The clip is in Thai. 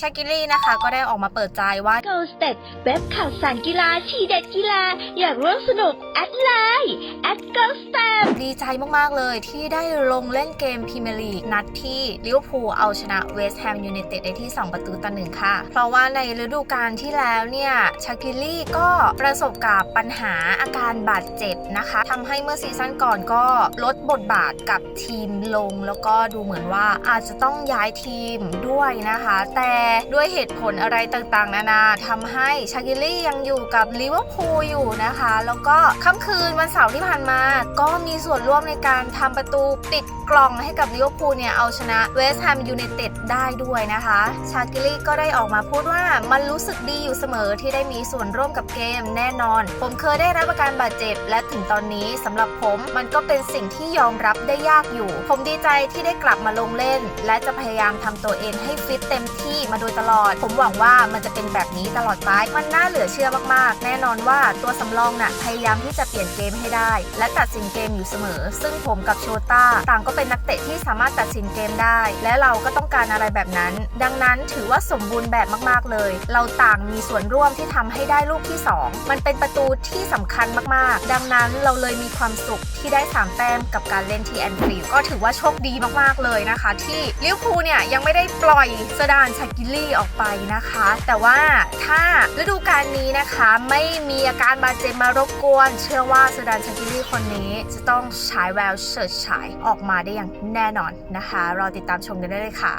ชากิลี่นะคะก็ได้ออกมาเปิดใจว่า Go Step เว็บข่าวสารกีฬา ทีเด็ดกีฬา อยากร่วมสนุก แอดไลน์แอด Go Step ดีใจมาก ๆ เลยที่ได้ลงเล่นเกมพรีเมียร์ลีกนัดที่ลิเวอร์พูลเอาชนะเวสต์แฮมยูไนเต็ดได้ที่ 2 ประตูต่อหนึ่งค่ะ เพราะว่าในฤดูกาลที่แล้วเนี่ยชากิลี่ก็ประสบกับปัญหาอาการบาดเจ็บนะคะทำให้เมื่อซีซั่นก่อนก็ลดบทบาทกับทีมลง แล้วก็ดูเหมือนว่าอาจจะต้องย้ายทีมด้วยนะคะ แต่ด้วยเหตุผลอะไรต่างๆ นานาทำให้ชากิลี่ยังอยู่กับลิเวอร์พูลอยู่นะคะ แล้วก็ค่ำคืนวันเสาร์ที่ผ่านมาก็มีส่วนร่วมในการทำประตูปิดกล่องให้กับลิเวอร์พูลเนี่ย เอาชนะเวสต์แฮมยูไนเต็ดได้ด้วยนะคะ ชากิลี่ก็ได้ออกมาพูดว่ามันรู้สึกดีอยู่เสมอที่ได้มีส่วนร่วมกับเกมแน่นอน ผมเคยได้รับอาการบาดเจ็บ และถึงตอนนี้สำหรับผมมันก็เป็นสิ่งที่ยอมรับได้ยากอยู่ ผมดีใจที่ได้กลับมาลงเล่น และจะพยายามทำตัวเองให้ฟิตเต็มที่มาโดยตลอด ผมหวังว่ามันจะเป็นแบบนี้ตลอดไปมันน่าเหลือเชื่อมากๆ แน่นอนว่าตัวสำรองน่ะพยายามที่จะเปลี่ยนเกมให้ได้ และตัดสินเกมอยู่เสมอ ซึ่งผมกับโชต้าต่างก็เป็นนักเตะที่สามารถตัดสินเกมได้ และเราก็ต้องการอะไรแบบนั้น ดังนั้นถือว่าสมบูรณ์แบบมากๆเลย เราต่างมีส่วนร่วมที่ทำให้ได้ลูกที่ 2 มันเป็นประตูที่สำคัญมากๆ ดังนั้นเราเลยมีความสุขที่ได้ 3 แต้มกับการเล่นที่แอนฟิลด์ก็ถือว่าโชคดีมากๆเลยนะคะ ที่ลิเวอร์พูลเนี่ยยังไม่ได้ปล่อยสดานชากิลี่ออกไปนะคะ แต่ว่าถ้าฤดูกาลนี้นะคะไม่มีอาการบาดเจ็บมารบกวน เชื่อว่าสดานชากิลี่คนนี้จะต้องฉายแววเฉิดฉายออกมาได้อย่างแน่นอนนะคะ รอติดตามชมกันได้เลยค่ะ